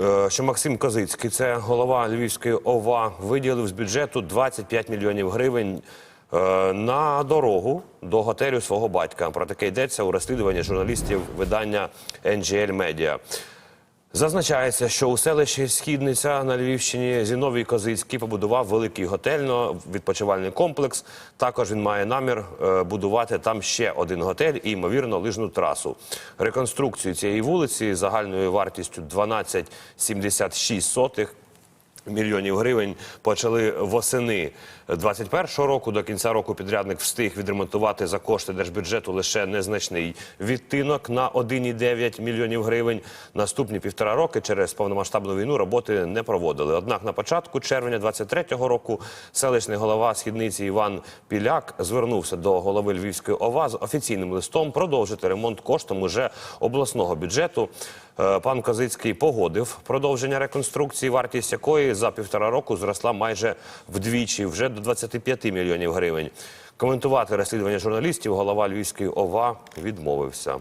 е, що Максим Козицький, це голова Львівської ОВА, виділив з бюджету 25 мільйонів гривень е, на дорогу до готелю свого батька. Про таке йдеться у розслідуванні журналістів видання NGL Media. Зазначається, що у селищі Східниця на Львівщині Зіновій Козицький побудував великий готельно-відпочивальний комплекс. Також він має намір е, будувати там ще один готель і, ймовірно, лижну трасу. Реконструкцію цієї вулиці загальною вартістю 12,76 мільйонів гривень почали восени 21-го року. До кінця року підрядник встиг відремонтувати за кошти держбюджету лише незначний відтинок на 1,9 мільйонів гривень. Наступні півтора роки через повномасштабну війну роботи не проводили. Однак на початку червня 23-го року селищний голова східниці Іван Піляк звернувся до голови Львівської ОВА з офіційним листом продовжити ремонт коштом уже обласного бюджету. Е, Пан Козицький погодив продовження реконструкції, вартість якої за півтора року зросла майже вдвічі, вже до 25 мільйонів гривень. Коментувати розслідування журналістів голова Львівської ОВА відмовився.